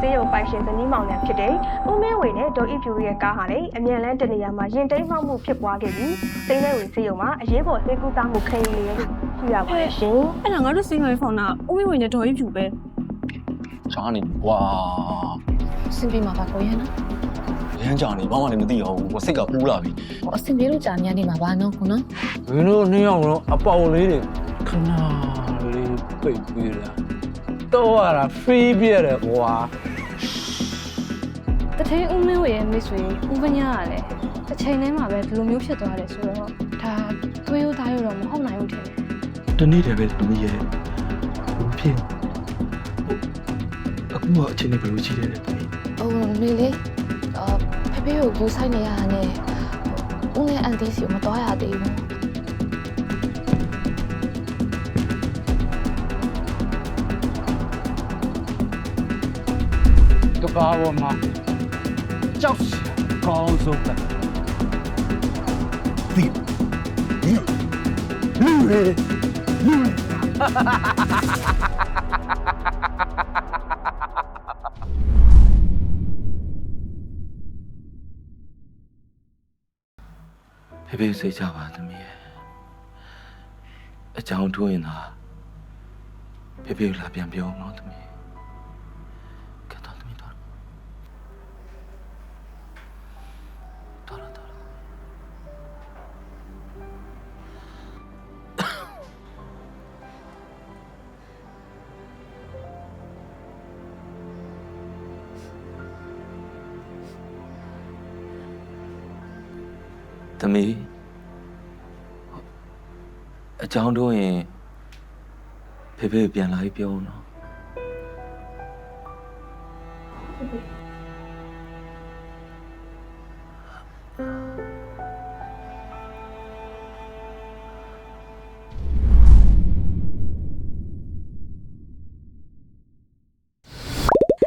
စေးရုံပိုင်ရှင်ဇနီးမောင်နှံဖြစ်တဲ့ဦးမင်းဝေနဲ့ဒေါ်ဤဖြူရဲ့ကားဟာလည်းအမြန်လန်းတနေရာမှာရင်တိမ်းမှောက်မှုဖြစ်ပွားခဲ့ပြီးစိမ့်တဲ့ဝေစေးရုံမှာအရေးပေါ်ဆေးကုသမှုခံယူနေရလို့သိရပါတယ်ရှင်အဲ့ဒါငါတို့စိတ်ဝင်ဖုန်းတာဦးမင်းဝင်နဲ့ဒေါ်ကြီးဖြူပဲချားနေကွာအဆင်ပြေမှာပါကိုရနော်ရမ်းကြာနေဘာမှလည်းမသိတော့ဘူးကိုစိတ်ကပူးလာပြီဟိုအဆင်ပြေလို့ကြာနေရနေမှာပါနော်ကိုနော်မင်းတို့နှစ်ယောက်တော့အပေါင်လေးတွေခဏလေးပိတ်ပြီးလာ တော့ရတာ free ပြရတယ်ကွာတထင်းဦးမင်းဝေရဲ့မိတ်ဆွေဦးပညာကလည်းတစ်ချိန်တည်းမှာပဲဒီလိုမျိုးဖြစ်သွားတယ်ဆိုတော့ဒါသွေးရိုးသားရိုးတော့မဟုတ်နိုင်ဘူးထင်တယ်တနေ့တည်းပဲသမီးရဲ့ဘုဖြစ်အခုမှအချိန်နဲ့ဘယ်လိုရှိလဲသမီးဟိုမေလေးအာဖေဖေကိုယူဆိုင်နေရတာနဲ့ဦးနဲ့အန်တီစီကိုမတော်ရသေးဘူး ကဘာပေါ်မှာကြောက်စရာကောင်းဆုံးပဲဒီလူလူရေလူဖေဖေစိတ်ချပါသမီးရဲ့အကြောင်းထိုးရင်သာဖေဖေကိုလာပြန်ပြောအောင်နော်သမီးကဲတော့သမီးတော့ တော်တော်တော်သမီးအကြောင်းတို့ရင်ဖေဖေပြန်လာပြီးပြောဦးနော်